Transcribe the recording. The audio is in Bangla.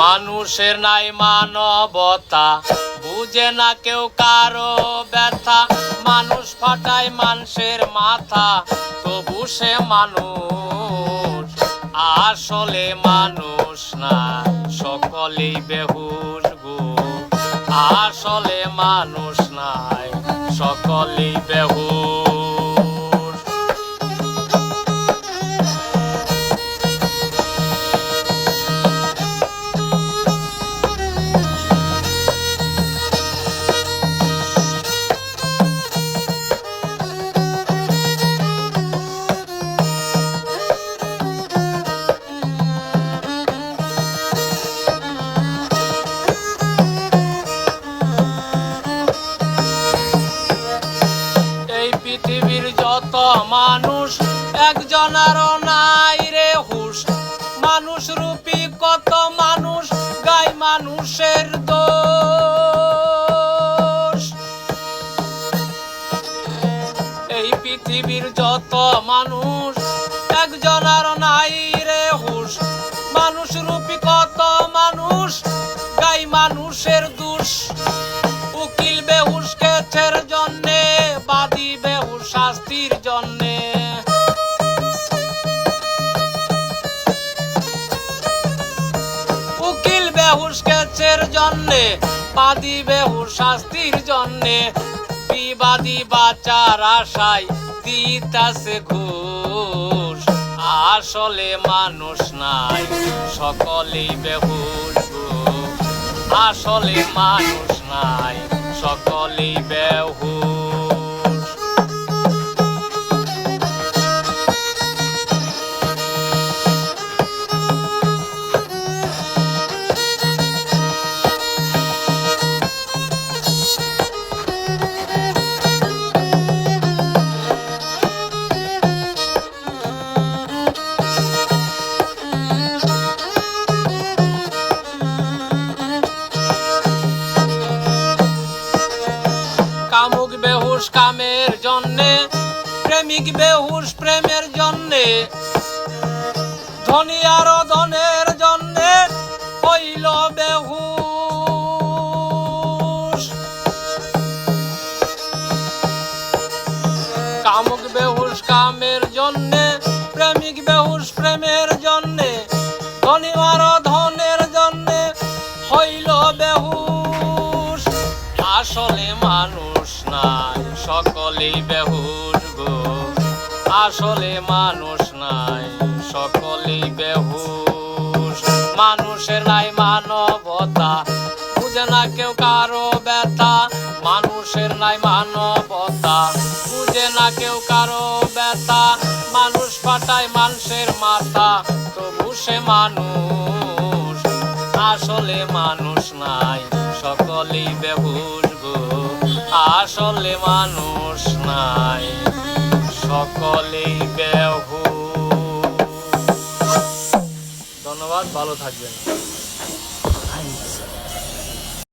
মানুষের নাই মানবতা, বুঝে না কেউ কারও ব্যথা। মানুষ ফাটায় মানুষের মাথা, তবু সে মানুষ। আসলে মানুষ না, সকলেই বেহুশ গো। আসলে মানুষ নাই, সকলেই বেহুশ। যত মানুষ, একজনারও নাই রে হুশ। মানুষ রূপী কত মানুষ, গাই মানুষের দোষ। এই পৃথিবীর যত মানুষ একজনার নাই বেহুশ কেছের জন্যে, বাদী বেহুশ শাস্তির জন্যে। বিবাদী বাচার আশায় দিতাছে ঘুষ। আসলে মানুষ নাই, সকলেই বেহুশ আসলে মানুষ নাই, সকলেই বেহুশ বেহুশ কামের জন্যে, প্রেমিক বেহুশ প্রেমের জন্যে, ধনী আরও ধনের জন্যে হইল বেহুশ। কামুক বেহুশ কামের জন্যে, প্রেমিক বেহুশ প্রেমের জন্যে, ধনী আরও ধনের জন্যে হইল বেহুশ। আসলে মানুষ সকলেই বেহুশ গো। আসলে মানুষ নাই, সকলেই বেহুশ। মানুষের নাই মানবতা, বুঝে না কেউ কারও ব্যথা। মানুষের নাই মানবতা, বুঝে না কেউ কারও ব্যথা। মানুষ পাটায় মানুষের মাথা, তবু সে মানুষ। আসলে মানুষ নাই, সকলেই গো আসলে মানুষ নাই সকলেই ব্যহ ধন্যবাদ ভালো থাকবেন।